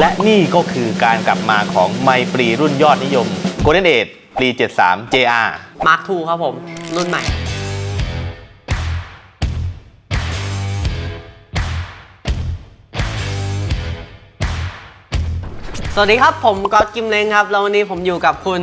และนี่ก็คือการกลับมาของไมปรีรุ่นยอดนิยม Golden Age ปรี 73 JR มาร์คทูครับผม รุ่นใหม่ สวัสดีครับผมก๊อตกิมเลงครับ แล้ววันนี้ผมอยู่กับคุณ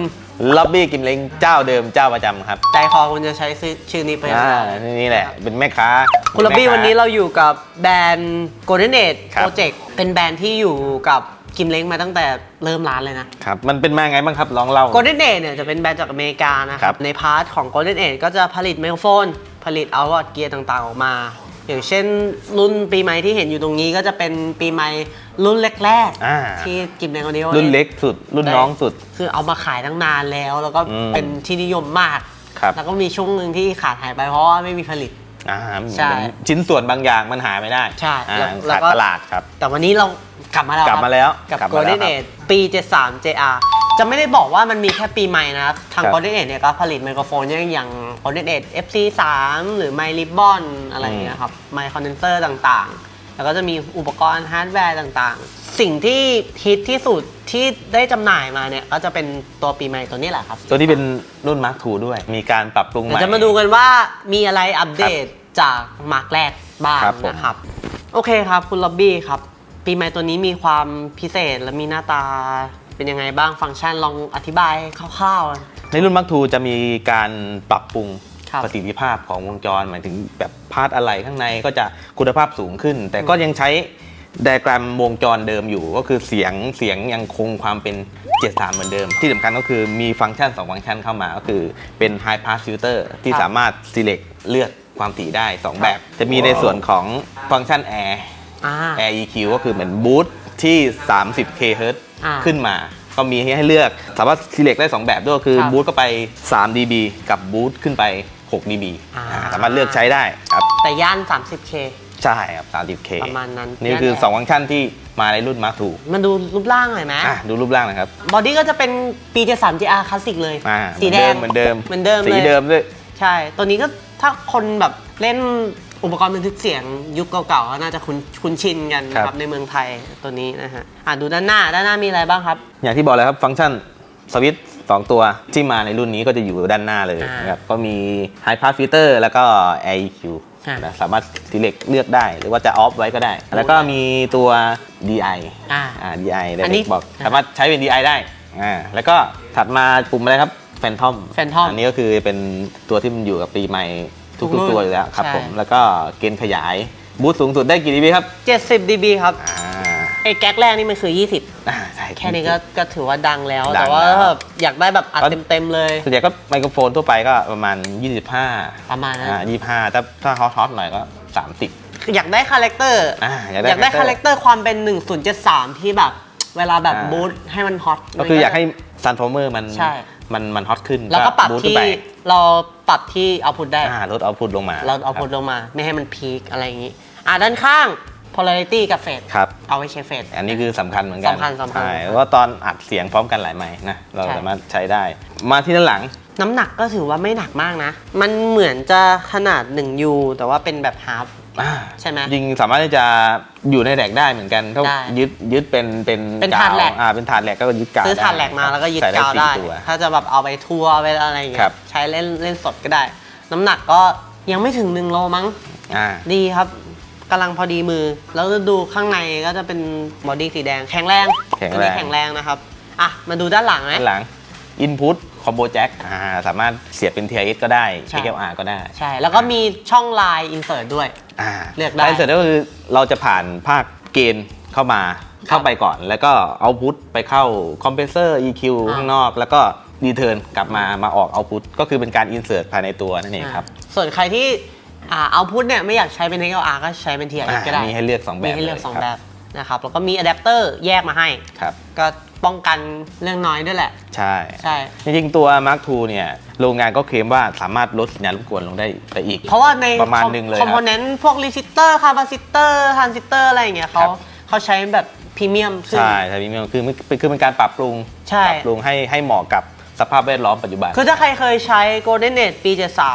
ล็อบบี้กิมเล้งเจ้าเดิมเจ้าประจำครับใจคอคุณจะใช้ชื่อชื่อนี้ไปอ่านี่แหละ เป็นแม่ค้าคุณลับบี้ป็แม่ค้าวันนี้เราอยู่กับแบรนด์ Golden Age ครับ Project เป็นแบรนด์ที่อยู่กับกิมเล้งมาตั้งแต่เริ่มร้านเลยนะครับ มันเป็นมาไงบ้างครับลองเล่า Golden Age เนี่ยจะเป็นแบรนด์จากอเมริกานะคครัรับบในพาร์ทของ Golden Age ก็จะผลิตไมโครโฟน ผลิตเอาวอดเกียร์ต่างๆ ออกมา อย่างเช่นรุ่นปีใหม่ที่เห็นอยู่ตรงนี้ก็จะเป็นปีใหม่รุ่นแรกอ่า ๆที่กิมเล้งวันนี้รุ่นเล็กสุด รุ่นน้องสุด คือเอามาขายตั้งนานแล้ว แล้วก็อืมเป็นที่นิยมมาก ครับ แล้วก็มีช่วงหนึ่งที่ขาดหายไปเพราะว่าไม่มีผลิต อ่าใช่ชิ้นส่วนบางอย่างมันหายไม่ได้ใช่อ่าแล้วแล้วขาดก็ ตลาดครับ แต่วันนี้เรากลับมาแล้วกลับครับมาแล้วกับกลับมาแล้ว Golden ครับ Age ปี 73 JR จะไม่ได้บอกว่ามันมีแค่ปีใหม่นะ ทาง ครับ Golden Age เนี่ยก็ผลิตไมโครโฟนอย่างอย่าง Golden Age FC3 หรือไมค์ริบบอนอะไรอย่างเงี้ยครับไมค์คอนเดนเซอร์ต่างๆ แล้วก็จะมีอุปกรณ์ฮาร์ดแวร์ต่างๆ สิ่งที่ฮิตที่สุดที่ได้จำหน่ายมาเนี่ย ก็จะเป็นตัวปีใหม่ตัวนี้แหละครับ ตัวนี้เป็นรุ่นมาร์คทูด้วย มีการปรับปรุงใหเดี๋ยม่ วจะมาดูกันว่ามีอะไรอัปเดตจากมาร์กแรกบ้างครับผม นะครับ โอเคครับคุณล็อบบี้ครับ ปีใหม่ตัวนี้มีความพิเศษและมีหน้าตา เป็นยังไงบ้างฟังก์ชันลองอธิบายคร่าวๆ ในรุ่นมาร์คทูจะมีการปรับปรุงครับประสิทธิภาพของวงจรหมายถึงแบบพาร์ทอะไรข้างในก็จะคุณภาพสูงขึ้น แต่ก็ยังใช้ไดอะแกรมวงจรเดิมอยู่ ก็คือเสียงเสียงยังคงความเป็น 73 เหมือนเดิม ที่สำคัญก็คือมีฟังก์ชัน 2 ฟังก์ชันเข้ามา ก็คือเป็น High Pass Filter ที่ครับสามารถ select เลือกความถี่ได้ 2 แบบ จะมีในส่วนของฟังก์ชัน Air อ่า Air EQ ก็คือเหมือนบูท ที่ 30 kHz อ่าขึ้นมา ก็มีให้เลือกสามารถ select ได้ 2 แบบด้วยคือครับบูทก็ไป3 dB กับบูทขึ้นไป6 dB อ่า อ่าสามารถเลือกใช้ได้ครับ แต่ย่าน 30K ใช่ครับ 30K ประมาณนั้นนี่คือ 2 ฟังก์ชันที่มาในรุ่น Mark II มันดูรูปร่างหน่อยไหมอะดูรูปร่างนะครับบอดี้ก็จะเป็นปี73 JR คลาสสิกเลย อ่าสีแดงเหมือนเดิมเหมือนเดิมสีเลย เดิมด้วย ใช่ ตัวนี้ก็ถ้าคนแบบเล่น อุปกรณ์บันทึกเสียงยุคเก่าๆก็น่าจะคุ้นคุ้นชินกันนะคครัรับบ ในเมืองไทยตัวนี้นะฮะอะดูด้านหน้าด้านหน้ามีอะไรบ้างครับ อย่างที่บอกเลยครับฟังก์ชันสวิตช์สองตัวที่มาในรุ่นนี้ก็จะอยู่ด้านหน้าเลยอ่านนะครับก็มี High Pass Filter แล้วก็ Air EQ อ่านะสามารถ select เลือกได้ หรือว่าจะออฟไว้ก็ได้ แล้วก็มีตัว DI อ่า อ่า DI อันนี้ Direct บอกสามารถใช้เป็น DI ได้อ่าแล้วก็ถัดมาปุ่มอะไรครับ Phantom Phantom อันนี้ก็คือเป็นตัวที่มันอยู่กับปีใหม่ ทุทุกกรุ่นๆตัวอยู่แล้วครับใช่ผม แล้วก็เกณฑ์ขยาย บูทสูงสุดได้กี่ dB ครับ 70 dB ครับอ่าไอ้แก๊กแรกนี่มันคือ 20 อ่าใช่ แค่นี้ก็ก็ถือว่าดังแล้ว ดังแต่ว่าแล้วถ้าแบบอยากได้แบบอัดเต็มๆเลย ส่วนใหญ่ก็ไมโครโฟนทั่วไปก็ประมาณ 25ประมาณนั้น อ่า25 ถ้าถ้าฮอตฮอตหน่อยก็ 30อยากได้คาแรคเตอร์ อ่าอยากได้อยากได้ character คาแรคเตอร์ความเป็น 1073 ที่แบบ เวลาแบบอ่าบูทให้มันฮอต ก็คืออยากให้ซันฟอร์เมอร์มันใช่ มันมันฮอตขึ้นแล้วก็ปรับบูทที่ขึ้นไปเราปรับที่เอาพุทได้ อ่าลดเอาพุทลงมาเราเอาพุทลงมา ไม่ให้มันพีคอะไรอย่างนี้ อ่าด้านข้าง polarity กับเฟสครับ เอาไว้ใช้เฟสอันนี้คือสำคัญเหมือนกันสำคัญสำคัญใช่เพราะว่าตอนอัดเสียงพร้อมกันหลายไมค์นะเราใช่สามารถใช้ได้ มาที่ด้านหลังน้ำหนักก็ถือว่าไม่หนักมากนะ มันเหมือนจะขนาด 1U แต่ว่าเป็นแบบฮาร์ฟอ่า ใช่ไหม ยิงสามารถที่จะอยู่ในแหลกได้เหมือนกันถ้าได้ยึดยึดเป็นเป็นเป็นกถาดแหลก อ่าเป็นถาดแหลกก็ยึดกาวซื้อถ่านแหลกมาได้แล้วก็ยึดใส่กาวสี่ได้ ตัว ถ้าจะแบบเอาไปทัวร์ไปอะไรอย่างเงี้ครัยบ ใช้เล่นเล่นสดก็ได้ น้ำหนักก็ยังไม่ถึง1โลมั้ง อ่า ดีครับกำลังพอดีมือ แล้วดูข้างในก็จะเป็นบอดี้สีแดงแข็งแรงแข็งตัวแรนี้งแข็งแรงนะครับ อะ มาดูด้านหลังไหมด้านหลัง Input Combo Jack อ่าสามารถเสียบเป็น TIS ก็ได้ ใช่ XLR ก็ได้ใช่ แล้วก็มีช่องลายอินเสิร์ตด้วย อ่าเลือกได้เสร็จก็คือเราจะผ่านภาคเกณฑ์เข้ามาเข้าไปก่อน แล้วก็เอาพุทไปเข้าคอมเพรสเซอร์ EQ อ่า ข้างนอก แล้วก็ดีเทิร์นกลับมามาออกเอาพุทก็คือเป็นการอินเสิร์ตภายในตัวนั่นเองครับอ่าส่วนใครที่อ่าเอาพุทเนี่ยไม่อยากใช้เป็น XLR ก็ใช้เป็น TIS ก็ได้ อ่ามีให้เลือกสองแบบมีให้เลือกเลยสองครับแบบ นะครับแล้วก็มีอะแดปเตอร์แยกมาให้ ครับก็ป้องกันเรื่องน้อยด้วยแหละ ใช่ใช่ จริงๆตัว Mark II เนี่ยโรงงานก็เคลมว่าสามารถลดสัญญาณรบกวนลงได้ไปอีก เพราะว่าในประมาณหนึ่งเลยคอมโพเนนต์พวกรีซิสเตอร์คาปาซิเตอร์ทรานซิสเตอร์อะไรอย่างเงี้ยเขาครับ เขาใช้แบบพรีเมียมขึ้น ใช่ใช่พี่เมียคือมันคือเป็นการปรับปรุงใช่ ปรับปรุงให้ให้เหมาะกับ สภาพแวดล้อมปัจจุบัน คือถ้าใครเคยใช้ Golden Age ปี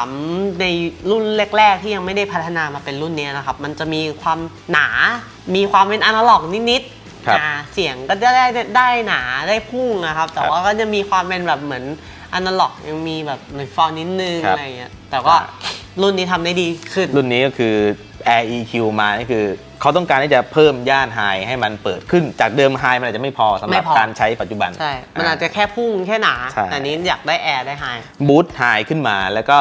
73 ในรุ่นแรก ๆ ที่ยังไม่ได้พัฒนามาเป็นรุ่นเนี้ยนะครับ มันจะมีความหนา มีความเป็นอนาล็อกนิดๆครับอ่าเสียงก็จะได้ได้ได้หนาได้พุ่งนะครับ แต่ว่าก็จะมีความเป็นแบบเหมือนอนาล็อกยังมีแบบเหมือนฟอนนิดนึงครับอะไรเงี้ยแต่ว่า รุ่นนี้ทำได้ดีขึ้น รุ่นนี้ก็คือ Air EQ มานี่คือ เขาต้องการที่จะเพิ่มย่านไฮให้มันเปิดขึ้นจากเดิมไฮมันอาจจะไม่พอสำหไม่รับพอ การใช้ปัจจุบัน ใช่ มันอาจจะแค่พุ่งแค่หนา ใช่ แต่อันนี้อยากได้แอร์ได้ไฮ บูทไฮขึ้นมาแล้วก็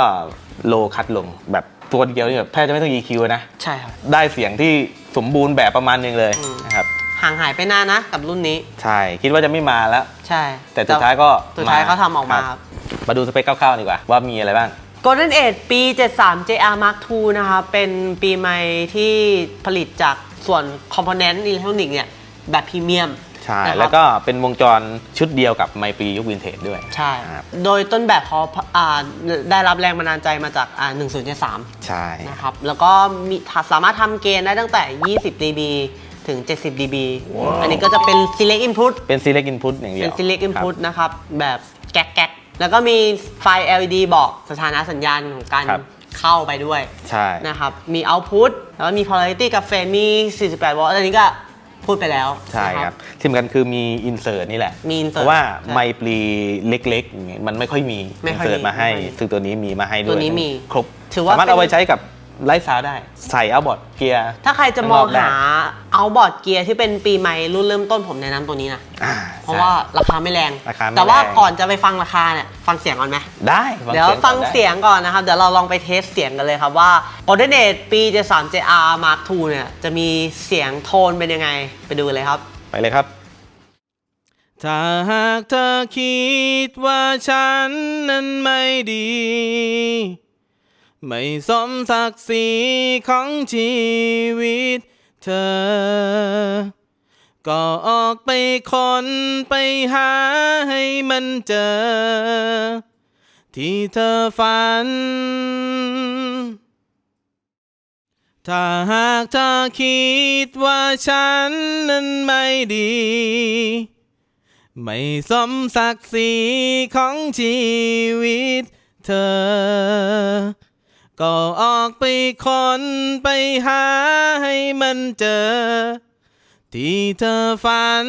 โลคัดลงแบบตัวเดียวนี่แบบแทบจะไม่ต้อง EQ นะ ใช่ครับ ได้เสียงที่สมบูรณ์แบบประมาณหนึงเลยอืม นะครับ ห่างหายไปนานนะกับรุ่นนี้ ใช่ คิดว่าจะไม่มาแล้ว ใช่แต่สุดท้ายก็สุดท้ายเขาทำออกมาคครัรับบมาดูสเปคคร่าวๆดีกว่า ว่ามีอะไรบ้าง Golden Age ปี 73 JR Mark II นะครับเป็นปีใหม่ที่ผลิตจากส่วนคอมโพเนนต์อิเล็กทรอนิกส์เนี่ย แบบพรีเมียม ใช่ นะครับ แล้วก็เป็นวงจรชุดเดียวกับไมปรียุควินเทจด้วย ใช่ ครับ โดยต้นแบบเขาอ่าได้รับแรงบันดาลใจมาจากอ่า1073 ใช่ นะครับ แล้วก็มีสามารถทำเกณฑ์ได้ตั้งแต่ 20 dB ถึง 70 dB อันนี้ก็จะเป็น select input เป็น select input อย่างเดียวเป็น select ครับ input นะครับ แบบแก๊กแก๊ก แล้วก็มีไฟ LED บอกสถานะสัญญาณของการครับ เข้าไปด้วยใช่ นะครับ มี output แล้วก็มี polarity กับเฟมี 48 โวลต์อันนี้ก็พูดไปแล้วใช่นะ ครับที่สำคัญคือมี insert นี่แหละ มี insert เพราะว่าใช่ไมปรีเล็กๆอย่างเงี้ยมันไม่ค่อยมีไม่ค่อย insert มีมาให้ไม่ค่อยมีซึ่งตัวนี้มีมาให้ด้วยตัวนี้มีครบถือว่าสามารถเป็น เอาไปใช้กับ ไลฟ์ซาวได้ ใส่เอาบอร์ดเกียร์ ถ้าใครจะมองข้างนอกได้หาเอาบอร์ดเกียร์ที่เป็นปีใหม่รุ่นเริ่มต้นผมแนะนำตัวนี้นะ อ่าเพราะใช่ว่าราคาไม่แรง ราคาไม่แต่ว่าแรง ก่อนจะไปฟังราคาเนี่ยฟังเสียงก่อนไหม ได้เดี๋ยวฟังก่อนได้เสียงก่อนนะครับ เดี๋ยวเราลองไปเทสเสียงกันเลยครับว่า Golden Age ปี73 JR Mark II เนี่ยจะมีเสียงโทนเป็นยังไงไปดูกันเลยครับ ไปเลยครับ ถ้าหากเธอคิดว่าฉันนั้นไม่ดี ไม่สมศักดิ์ศรีของชีวิตเธอ ก็ออกไปค้นไปหาให้มันเจอ ที่เธอฝัน ถ้าหากเธอคิดว่าฉันนั้นไม่ดี ไม่สมศักดิ์ศรีของชีวิตเธอ ก็ออกไปค้นไปหาให้มันเจอ ที่เธอฝัน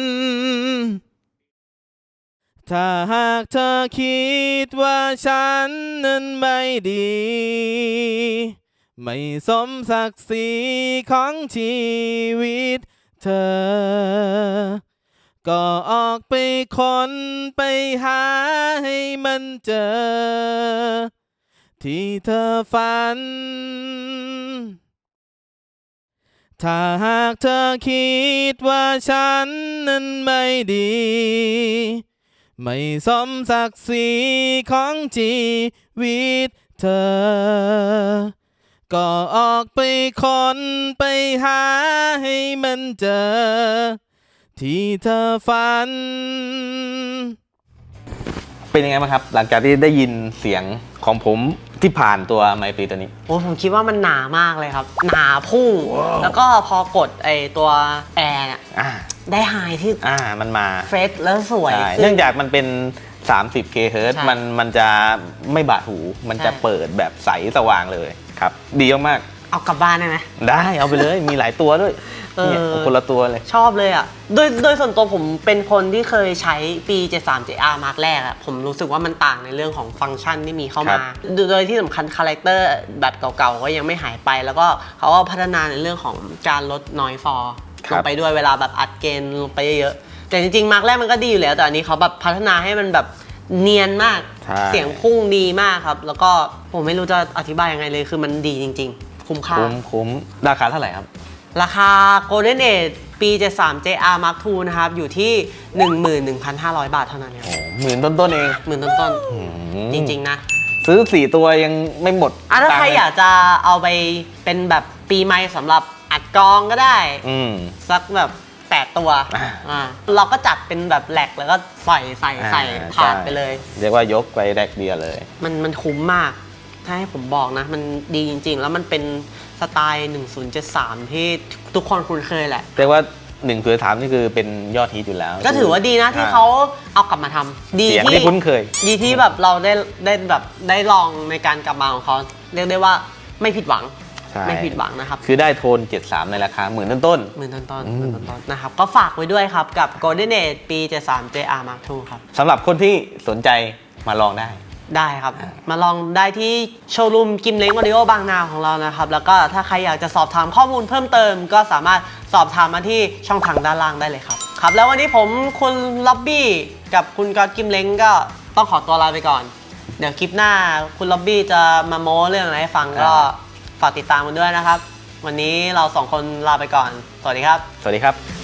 ถ้าหากเธอคิดว่าฉันนั้นไม่ดี ไม่สมศักดิ์ศรีของชีวิตเธอ ก็ออกไปค้นไปหาให้มันเจอ ที่เธอฝัน ถ้าหากเธอคิดว่าฉันนั้นไม่ดี ไม่สมศักดิ์ศรีของชีวิตเธอ ก็ออกไปค้นไปหาให้มันเจอ ที่เธอฝัน เป็นยังไงบ้างครับ หลังจากที่ได้ยินเสียงของผม ที่ผ่านตัวไมปรีตัวนี้ โอ้ผมคิดว่ามันหนามากเลยครับ หนาพุ่ง แล้วก็พอกดไอตัวแอร์เนี่ยอ่าได้ไฮที่อ่ามันมาเฟรชแล้วสวยใช่ขึ้นเนื่องจากมันเป็น 30 k h z ใช่มันมันจะไม่บาดหู มันจะใช่ เปิดแบบใสสว่างเลยครับ ดีมากเอากลับบ้านได้ไหม ๆได้เอาไปเลย มีหลายตัวด้วย เออเนี่ยคนละตัวเลย ชอบเลยอะ โดยโดยส่วนตัวผมเป็นคนที่เคยใช้ปี 73 JR Mark แรกอะ ผมรู้สึกว่ามันต่างในเรื่องของฟังก์ชันที่มีเข้าครัมาบโดยโดยที่สำคัญคาแรคเตอร์แบบเก่าๆ ก็ยังไม่หายไป แล้วก็เขาก็พัฒนาในเรื่องของการลด noise for ลงไปด้วยเวลาแบบอัดเกณฑ์ลงไปเยอะๆ แต่จริงๆมาร์กแรกมันก็ดีอยู่แล้ว แต่อันนี้เขาแบบพัฒนาให้มันแบบเนียนมากใช่เสียงพุ่งดีมากครับ แล้วก็ผมไม่รู้จะอธิบายยังไงเลย คือมันดีจริง ๆ คุ้มค่า คุ้มคุ้มราคาเท่าไหร่ครับ ราคา Golden Age ปี 73 JR Mark II นะครับ อยู่ที่ 11,500 บาทเท่านั้นครับโอ้หมื่นต้นๆเองหมื่นต้นอืมๆ จริง ๆ นะ ซื้อสี่ตัวยังไม่หมดอะถ้าใครตังค์เลอยากจะเอาไปเป็นแบบปีใหม่สำหรับอัดกองก็ได้ อืม สักแบบ 8 ตัวอ่า อ่าเราก็จัดเป็นแบบแหลกแล้วก็ใส่ใส่ใส่อ่ถาดไปเลย เรียกว่ายกไปแรกเดียวเลย มันมันคุ้มมาก ถ้าให้ผมบอกนะ มันดีจริง ๆ แล้วมันเป็นสไตล์ 1073 ที่ทุกคนคุ้นเคยแหละ เรียกว่าหนึ่งคือถามนี่คือเป็นยอดฮิตอยู่แล้ว ก็ถือว่าดีนะที่เขาเอากลับมาทำดีเสียงที่ที่คุ้นเคย ดีที่แบบเราได้ได้แบบได้ลองในการกลับมาของเขาเรียกได้ว่าไม่ผิดหวังใช่ ไม่ผิดหวังนะครับคือได้โทน 73 ในราคาหมื่นต้น หมื่นต้นต้นอืมหมื่นต้นต้นนะครับ ก็ฝากไว้ด้วยครับกับ Golden Age ปี 73 JR Mark II ครับ ๆสำหรับคนที่สนใจมาลองได้ ได้ครับ มาลองได้ที่โชว์รูมกิมเล้งออดิโอบางนาของเรานะครับ แล้วก็ถ้าใครอยากจะสอบถามข้อมูลเพิ่มเติม ก็สามารถสอบถามมาที่ช่องทางด้านล่างได้เลยครับ ครับ แล้ววันนี้ผมคุณล็อบบี้กับคุณก๊อตกิมเล้งก็ต้องขอตัวลาไปก่อน เดี๋ยวคลิปหน้าคุณล็อบบี้จะมาโม้เรื่องอะไรให้ฟังก็อ่าฝากติดตามกันด้วยนะครับ วันนี้เราสองคนลาไปก่อน สวัสดีครับ สวัสดีครับ